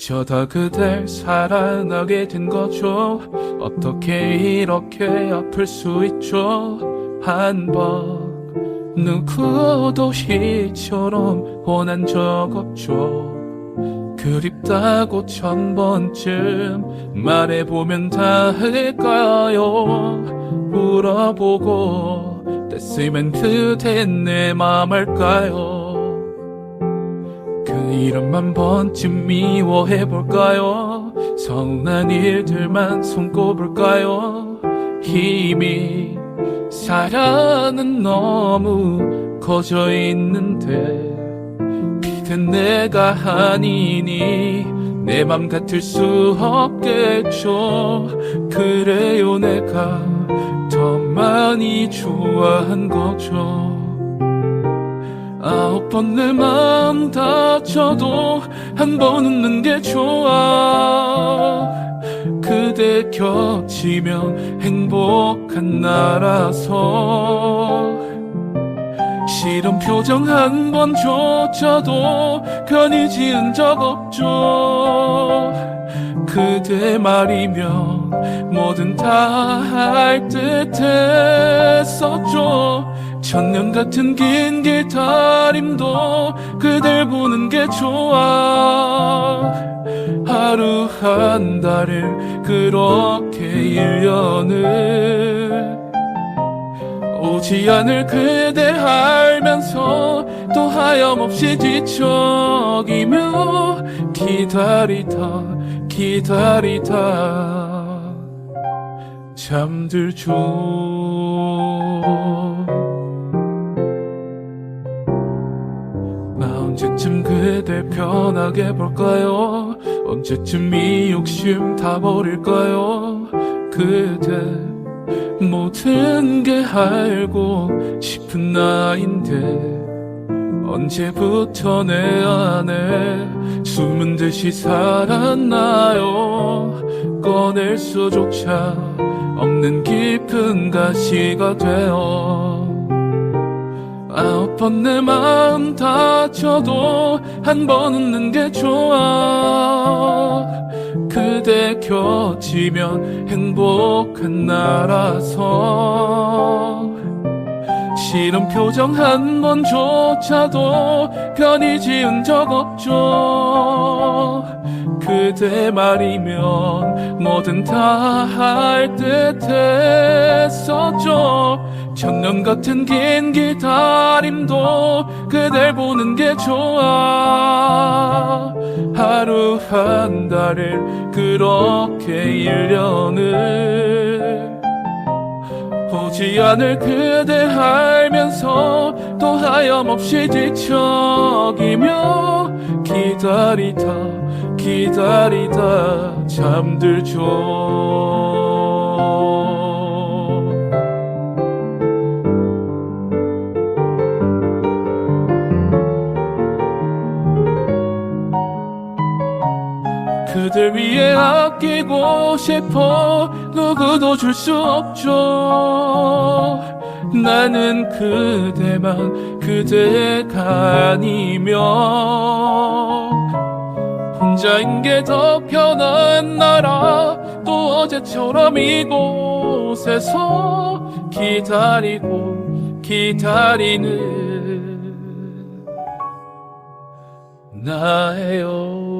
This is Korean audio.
어쩌다 그댈 사랑하게 된 거죠. 어떻게 이렇게 아플 수 있죠? 한 번 누구도 이처럼 원한 적 없죠. 그립다고 천 번쯤 말해보면 닿을까요? 물어보고 됐으면 그댄 내 맘 알까요? 그 이름만 번쯤 미워해볼까요? 서운한 일들만 손꼽을까요? 이미 사랑은 너무 커져 있는데 그댄 내가 아니니 내 맘 같을 수 없겠죠. 그래요 내가 더 많이 좋아한 거죠 아홉 번내 마음 다쳐도 한 번 웃는 게 좋아. 그대 겹치면 행복한 나라서. 싫은 표정 한 번조차도 편히 지은 적 없죠 그대 말이면 뭐든 다 할 듯했었죠 천년 같은 긴 기다림도 그댈 보는 게 좋아. 하루 한 달을 그렇게 1년을 오지 않을 그대 알면서 또 하염없이 뒤척이며 기다리다 기다리다. 잠들죠 나 언제쯤 그댈 편하게 볼까요? 언제쯤 이 욕심 다 버릴까요? 그대 모든 게 알고 싶은 나인데 언제부터 내 안에 숨은 듯이 살았나요? 꺼낼 수조차 없는 깊은 가시가 되어 아홉 번 내 마음 다쳐도 한 번 웃는 게 좋아. 그대 겹치면 행복한 나라서 싫은 표정 한 번조차도 편히 지은 적 없죠. 그대 말이면 뭐든 다 할 듯했었죠. 천년 같은 긴 기다림도 그댈 보는 게 좋아. 하루 한 달을 그렇게 1년을 오지 않을 그대 알면서 또 하염없이 뒤척이며 기다리다 기다리다 잠들죠 그들 위해 아끼고 싶어 누구도 줄 수 없죠. 나는 그대만 그대가 아니면 혼자인 게 더 편한 나라 또 어제처럼 이곳에서 기다리고 기다리는 나예요